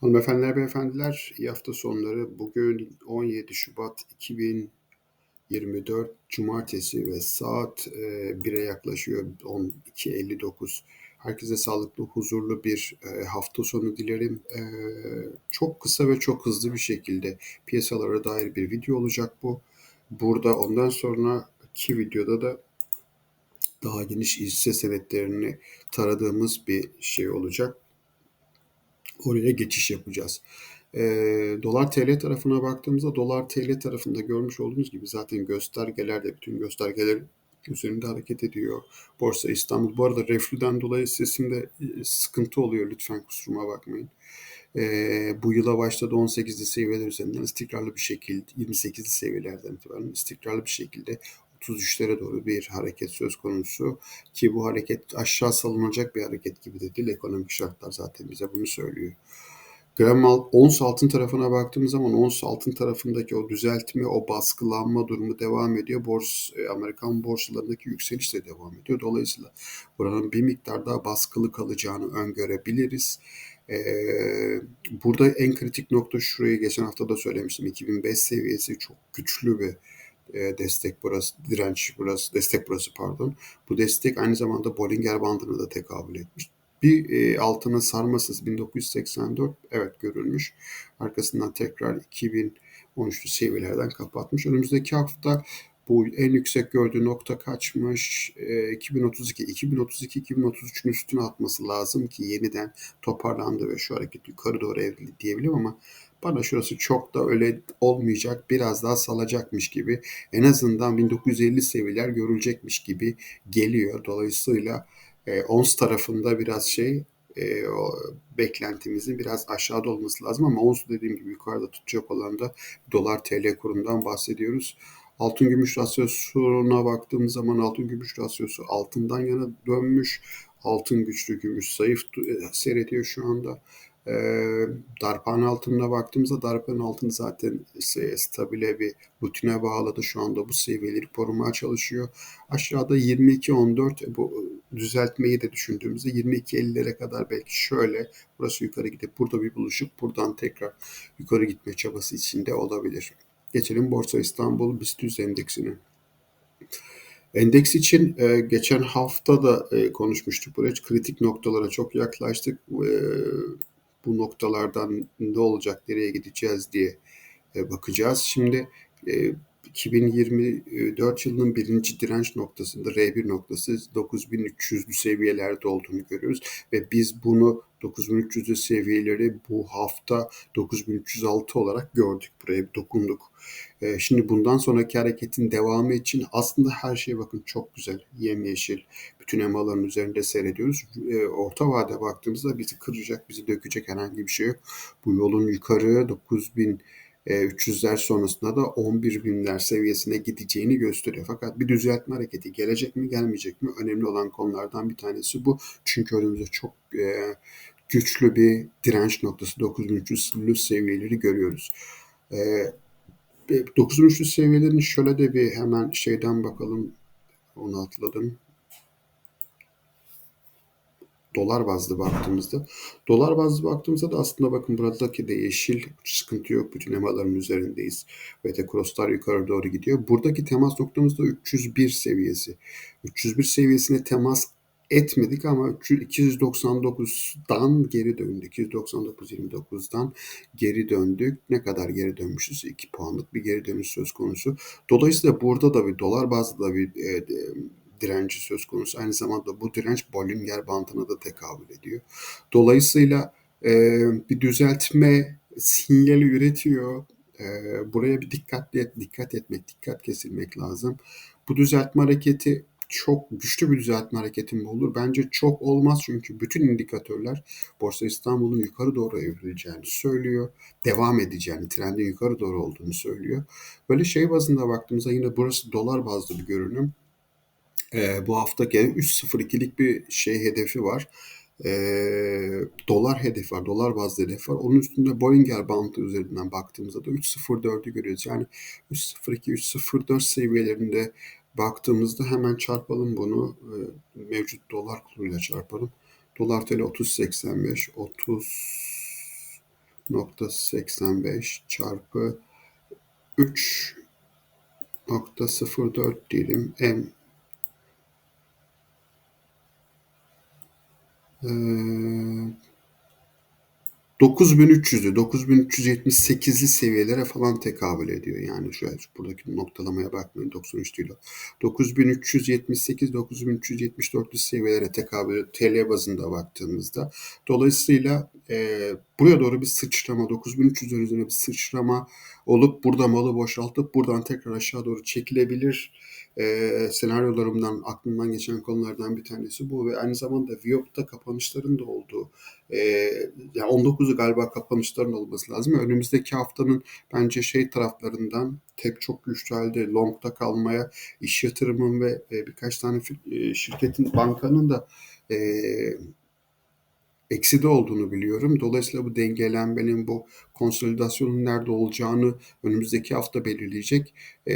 Hanımefendiler, beyefendiler, iyi hafta sonları. Bugün 17 Şubat 2024 Cumartesi ve saat e, 1'e yaklaşıyor 12.59. Herkese sağlıklı, huzurlu bir e, hafta sonu dilerim. E, çok kısa ve çok hızlı bir şekilde piyasalara dair bir video olacak bu. Burada ondan sonraki videoda da daha geniş hisse senetlerini taradığımız bir şey olacak oraya geçiş yapacağız. E, dolar TL tarafına baktığımızda dolar TL tarafında görmüş olduğunuz gibi zaten göstergelerde bütün göstergeler üzerinde hareket ediyor. Borsa İstanbul. Bu arada reflüden dolayı sesimde sıkıntı oluyor. Lütfen kusuruma bakmayın. E, bu yıla başladı 18'li seviyeler üzerinden istikrarlı bir şekilde 28'li seviyelerden itibaren istikrarlı bir şekilde 33'lere doğru bir hareket söz konusu ki bu hareket aşağı salınacak bir hareket gibi de değil. Ekonomik şartlar zaten bize bunu söylüyor. Gram ons altın tarafına baktığımız zaman ons altın tarafındaki o düzeltme, o baskılanma durumu devam ediyor. Bors, e, Amerikan borsalarındaki yükseliş de devam ediyor. Dolayısıyla buranın bir miktar daha baskılı kalacağını öngörebiliriz. Ee, burada en kritik nokta şurayı geçen hafta da söylemiştim. 2005 seviyesi çok güçlü bir e, destek burası, direnç burası, destek burası pardon. Bu destek aynı zamanda Bollinger bandına da tekabül etmiş. Bir e, altının sarması 1984 evet görülmüş. Arkasından tekrar 2013'lü seviyelerden kapatmış. Önümüzdeki hafta bu en yüksek gördüğü nokta kaçmış? E, 2032, 2032, 2033'ün üstüne atması lazım ki yeniden toparlandı ve şu hareket yukarı doğru evrildi diyebilirim ama bana şurası çok da öyle olmayacak, biraz daha salacakmış gibi. En azından 1950 seviyeler görülecekmiş gibi geliyor. Dolayısıyla e, ons tarafında biraz şey e, o beklentimizin biraz aşağıda olması lazım ama ons dediğim gibi yukarıda tutacak olan da dolar TL kurundan bahsediyoruz. Altın gümüş rasyosuna baktığımız zaman altın gümüş rasyosu altından yana dönmüş. Altın güçlü gümüş zayıf e, seyrediyor şu anda. E, darphane altına baktığımızda darphane altını zaten stabile bir rutine bağladı. Şu anda bu seviyeleri korumaya çalışıyor. Aşağıda 22-14 bu düzeltmeyi de düşündüğümüzde 22-50'lere kadar belki şöyle burası yukarı gidip burada bir buluşup buradan tekrar yukarı gitme çabası içinde olabilir. Geçelim Borsa İstanbul BIST endeksine. Endeks için e, geçen hafta da e, konuşmuştuk. Buraya kritik noktalara çok yaklaştık. E, bu noktalardan ne olacak, nereye gideceğiz diye e, bakacağız. Şimdi e, 2024 yılının birinci direnç noktasında R1 noktası 9300'lü seviyelerde olduğunu görüyoruz ve biz bunu 9300'lü seviyeleri bu hafta 9306 olarak gördük. Buraya dokunduk. Ee, şimdi bundan sonraki hareketin devamı için aslında her şey bakın çok güzel. Yemyeşil. Bütün emaların üzerinde seyrediyoruz. Ee, orta vade baktığımızda bizi kıracak, bizi dökecek herhangi bir şey yok. Bu yolun yukarı 9000 300'ler sonrasında da 11 binler seviyesine gideceğini gösteriyor. Fakat bir düzeltme hareketi gelecek mi gelmeyecek mi önemli olan konulardan bir tanesi bu. Çünkü önümüzde çok e, güçlü bir direnç noktası 9300'lü seviyeleri görüyoruz. E, 9300 seviyelerin şöyle de bir hemen şeyden bakalım onu atladım dolar bazlı baktığımızda. Dolar bazlı baktığımızda da aslında bakın buradaki de yeşil sıkıntı yok. Bütün emaların üzerindeyiz. De crosslar yukarı doğru gidiyor. Buradaki temas noktamız da 301 seviyesi. 301 seviyesine temas etmedik ama 299'dan geri döndük. 299.29'dan geri döndük. Ne kadar geri dönmüşüz? 2 puanlık bir geri dönüş söz konusu. Dolayısıyla burada da bir dolar bazlı da bir e, direnci söz konusu. Aynı zamanda bu direnç Bollinger bandına da tekabül ediyor. Dolayısıyla e, bir düzeltme sinyali üretiyor. E, buraya bir dikkatli dikkat etmek, dikkat kesilmek lazım. Bu düzeltme hareketi çok güçlü bir düzeltme hareketi mi olur? Bence çok olmaz çünkü bütün indikatörler Borsa İstanbul'un yukarı doğru evrileceğini söylüyor. Devam edeceğini, trendin yukarı doğru olduğunu söylüyor. Böyle şey bazında baktığımızda yine burası dolar bazlı bir görünüm. E, bu hafta gene 3.02'lik bir şey hedefi var. E, dolar hedefi var. Dolar bazlı hedef var. Onun üstünde Bollinger bandı üzerinden baktığımızda da 3.04'ü görüyoruz. Yani 3.02, 3.04 seviyelerinde baktığımızda hemen çarpalım bunu. E, mevcut dolar kuruyla çarpalım. Dolar TL 30.85, 30 0.85 çarpı 3.04 diyelim. M ee, 9300'ü 9378'li seviyelere falan tekabül ediyor. Yani şu buradaki noktalamaya bakmayın 93 değil o. 9378 9374'lü seviyelere tekabül ediyor TL bazında baktığımızda. Dolayısıyla e, buraya doğru bir sıçrama 9300 üzerine bir sıçrama olup burada malı boşaltıp buradan tekrar aşağı doğru çekilebilir e, senaryolarımdan aklımdan geçen konulardan bir tanesi bu ve aynı zamanda Viyop'ta kapanışların da olduğu e, yani 19'u galiba kapanışların olması lazım. Önümüzdeki haftanın bence şey taraflarından tep çok güçlü halde long'da kalmaya iş yatırımın ve e, birkaç tane e, şirketin bankanın da e, ekside olduğunu biliyorum. Dolayısıyla bu dengelenmenin, bu konsolidasyonun nerede olacağını önümüzdeki hafta belirleyecek. E,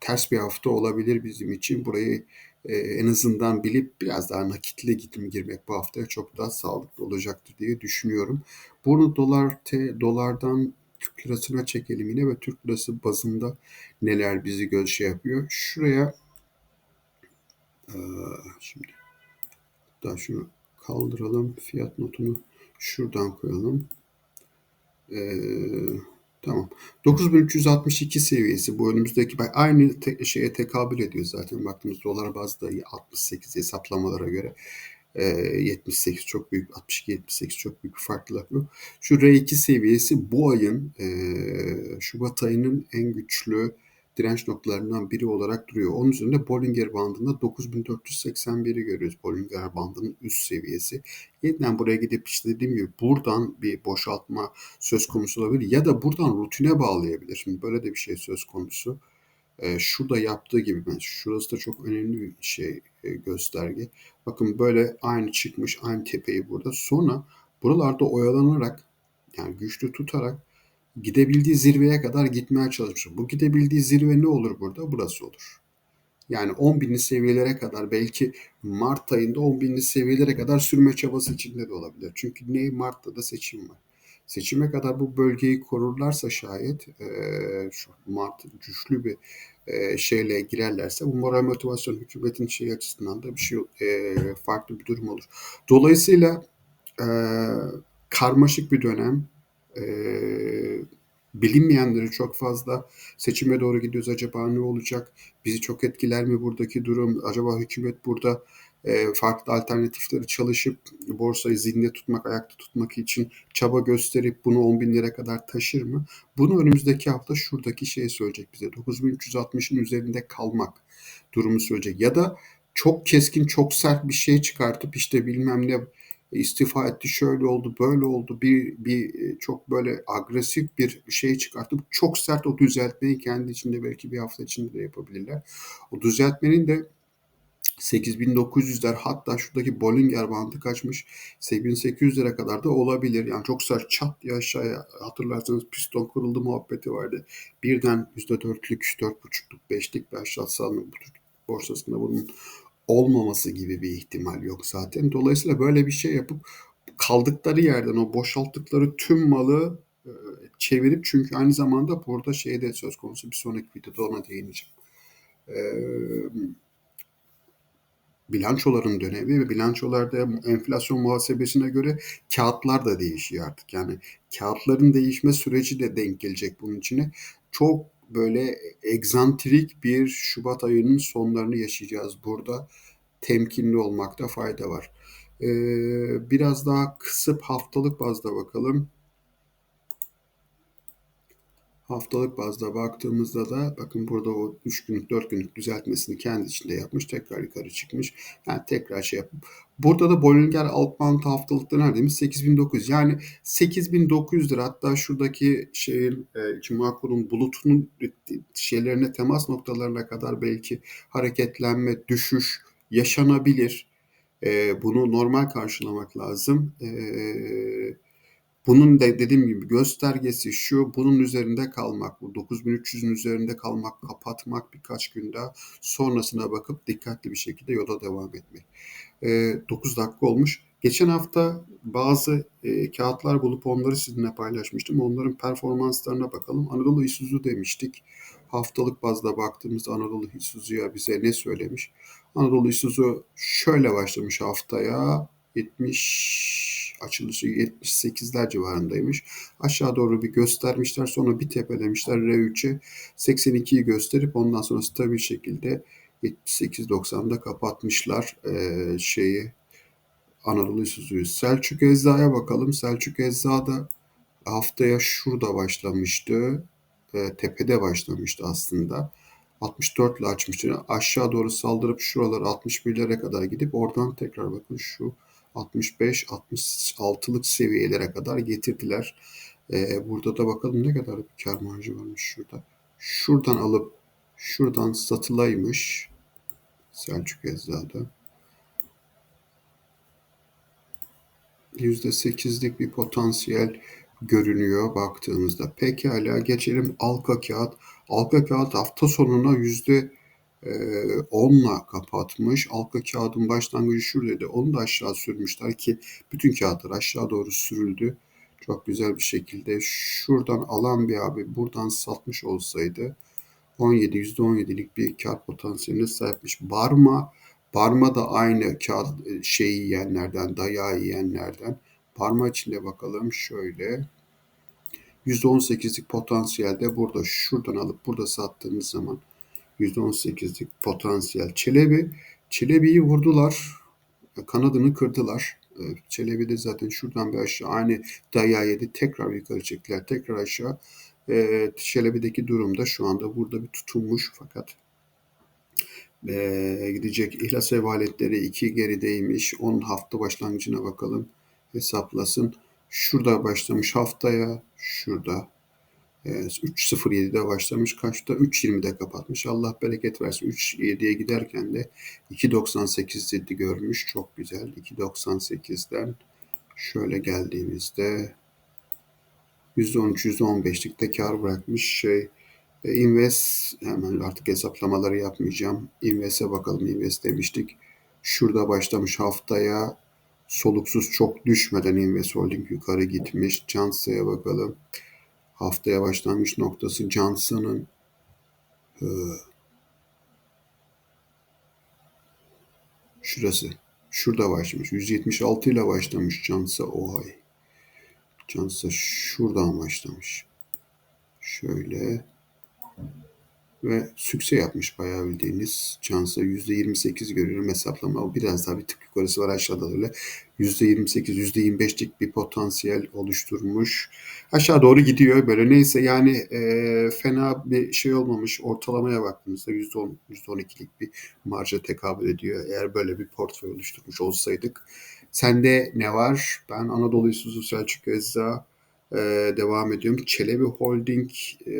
ters bir hafta olabilir bizim için. Burayı e, en azından bilip biraz daha nakitli gidim girmek bu haftaya çok daha sağlıklı olacaktır diye düşünüyorum. Bunu dolar te, dolardan Türk lirasına çekelim yine ve Türk lirası bazında neler bizi göz şey yapıyor. Şuraya e, şimdi daha şunu kaldıralım. Fiyat notunu şuradan koyalım. Eee Tamam. 9362 seviyesi bu önümüzdeki aynı te, şeye tekabül ediyor zaten baktığımız dolar bazda 68 hesaplamalara göre. E, 78 çok büyük, 62-78 çok büyük bir farklılık bu. Şu R2 seviyesi bu ayın Şubat ayının en güçlü direnç noktalarından biri olarak duruyor. Onun üzerinde Bollinger bandında 9481'i görüyoruz. Bollinger bandının üst seviyesi. Yeniden buraya gidip işte dediğim gibi buradan bir boşaltma söz konusu olabilir ya da buradan rutine bağlayabilir. Şimdi böyle de bir şey söz konusu. Ee, şurada yaptığı gibi ben şurası da çok önemli bir şey e, gösterge. Bakın böyle aynı çıkmış aynı tepeyi burada. Sonra buralarda oyalanarak yani güçlü tutarak gidebildiği zirveye kadar gitmeye çalışmış. Bu gidebildiği zirve ne olur burada? Burası olur. Yani 10 binli seviyelere kadar belki Mart ayında 10 binli seviyelere kadar sürme çabası içinde de olabilir. Çünkü ne Mart'ta da seçim var. Seçime kadar bu bölgeyi korurlarsa şayet e, şu Mart güçlü bir e, şeyle girerlerse bu moral motivasyon hükümetin şey açısından da bir şey e, farklı bir durum olur. Dolayısıyla e, karmaşık bir dönem e, bilinmeyenleri çok fazla. Seçime doğru gidiyoruz. Acaba ne olacak? Bizi çok etkiler mi buradaki durum? Acaba hükümet burada e, farklı alternatifleri çalışıp borsayı zinde tutmak, ayakta tutmak için çaba gösterip bunu 10 bin lira kadar taşır mı? Bunu önümüzdeki hafta şuradaki şey söyleyecek bize. 9360'ın üzerinde kalmak durumu söyleyecek. Ya da çok keskin, çok sert bir şey çıkartıp işte bilmem ne istifa etti, şöyle oldu, böyle oldu. Bir, bir e, çok böyle agresif bir şey çıkartıp çok sert o düzeltmeyi kendi içinde belki bir hafta içinde de yapabilirler. O düzeltmenin de 8900'ler hatta şuradaki Bollinger bandı kaçmış 8800'lere kadar da olabilir. Yani çok sert çat diye aşağıya hatırlarsanız piston kırıldı muhabbeti vardı. Birden %4'lük, 4.5'luk, 5'lik bir aşağı salınma borsasında bunun olmaması gibi bir ihtimal yok zaten. Dolayısıyla böyle bir şey yapıp kaldıkları yerden o boşalttıkları tüm malı e, çevirip çünkü aynı zamanda burada şey de söz konusu bir sonraki videoda ona değineceğim. E, bilançoların dönemi ve bilançolarda enflasyon muhasebesine göre kağıtlar da değişiyor artık. Yani kağıtların değişme süreci de denk gelecek bunun içine. Çok böyle egzantrik bir Şubat ayının sonlarını yaşayacağız burada. Temkinli olmakta fayda var. Ee, biraz daha kısıp haftalık bazda bakalım. Haftalık bazda baktığımızda da bakın burada o 3 günlük 4 günlük düzeltmesini kendi içinde yapmış. Tekrar yukarı çıkmış. Yani tekrar şey yapıp burada da Bollinger Altman haftalıkta neredeymiş? 8900. Yani 8900 lira hatta şuradaki şeyin e, Cuma bulutunun şeylerine temas noktalarına kadar belki hareketlenme, düşüş yaşanabilir. E, bunu normal karşılamak lazım. Eee bunun da dediğim gibi göstergesi şu, bunun üzerinde kalmak, bu 9300'ün üzerinde kalmak, kapatmak birkaç gün daha sonrasına bakıp dikkatli bir şekilde yola devam etmek. E, 9 dakika olmuş. Geçen hafta bazı e, kağıtlar bulup onları sizinle paylaşmıştım. Onların performanslarına bakalım. Anadolu Isuzu demiştik. Haftalık bazda baktığımızda Anadolu Isuzu'ya bize ne söylemiş? Anadolu Isuzu şöyle başlamış haftaya. 70 açılışı 78'ler civarındaymış. Aşağı doğru bir göstermişler. Sonra bir tepelemişler R3'e 82'yi gösterip ondan sonra stabil şekilde 78-90'da kapatmışlar ee, şeyi Anadolu Isuzu'yu. Selçuk Ecza'ya bakalım. Selçuk Ecza da haftaya şurada başlamıştı. E, tepede başlamıştı aslında. 64 ile açmıştı. Aşağı doğru saldırıp şuralara 61'lere kadar gidip oradan tekrar bakın şu 65-66'lık seviyelere kadar getirdiler. E, burada da bakalım ne kadar bir kar marjı varmış şurada. Şuradan alıp şuradan satılaymış. Selçuk Ecza'da. %8'lik bir potansiyel görünüyor baktığımızda. Pekala geçelim Alka Kağıt. Alka Kağıt hafta sonuna yüzde 10'la e, kapatmış. Alka kağıdın başlangıcı şuradaydı. Onu da aşağı sürmüşler ki bütün kağıtlar aşağı doğru sürüldü. Çok güzel bir şekilde. Şuradan alan bir abi buradan satmış olsaydı 17 %17'lik bir kar potansiyeline sahipmiş. Barma Parma da aynı kağıt e, şeyi yiyenlerden, dayağı yiyenlerden. Parma içinde bakalım şöyle. %18'lik potansiyelde burada şuradan alıp burada sattığınız zaman %18'lik potansiyel. Çelebi, Çelebi'yi vurdular. Kanadını kırdılar. E, Çelebi de zaten şuradan bir aşağı aynı dayağı yedi. Tekrar yukarı çektiler. Tekrar aşağı. E, Çelebi'deki durumda şu anda burada bir tutulmuş fakat e, gidecek. İhlas evaletleri 2 gerideymiş. 10 hafta başlangıcına bakalım. Hesaplasın. Şurada başlamış haftaya. Şurada. E, 3.07'de başlamış. Kaçta? 3.20'de kapatmış. Allah bereket versin. 3.7'ye giderken de 2.98'de görmüş. Çok güzel. 2.98'den şöyle geldiğimizde %13-%15'likte kar bırakmış şey e, invest hemen artık hesaplamaları yapmayacağım. Invest'e bakalım. Invest demiştik. Şurada başlamış haftaya soluksuz çok düşmeden Invest Holding yukarı gitmiş. Johnson'a bakalım. Haftaya başlangıç noktası Johnson'ın e, şurası. Şurada başlamış. 176 ile başlamış Johnson o ay. Johnson şuradan başlamış. Şöyle ve sükse yapmış bayağı bildiğiniz. Chance'a %28 görüyorum hesaplama. Biraz daha bir tık yukarısı var aşağıda öyle. %28, %25'lik bir potansiyel oluşturmuş. Aşağı doğru gidiyor böyle. Neyse yani e, fena bir şey olmamış. Ortalamaya baktığımızda %10, %12'lik bir marja tekabül ediyor. Eğer böyle bir portföy oluşturmuş olsaydık. Sende ne var? Ben Anadolu Isuzu Selçuk Ecza ee, devam ediyorum. Çelebi Holding e,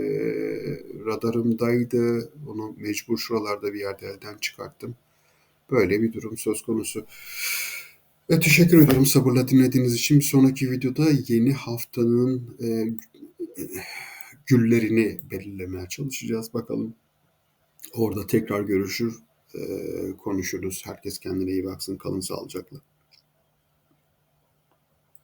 radarımdaydı. Onu mecbur şuralarda bir yerde elden çıkarttım. Böyle bir durum söz konusu. Ve teşekkür ederim sabırla dinlediğiniz için. Bir sonraki videoda yeni haftanın e, güllerini belirlemeye çalışacağız. Bakalım orada tekrar görüşür, e, konuşuruz. Herkes kendine iyi baksın. Kalın sağlıcakla.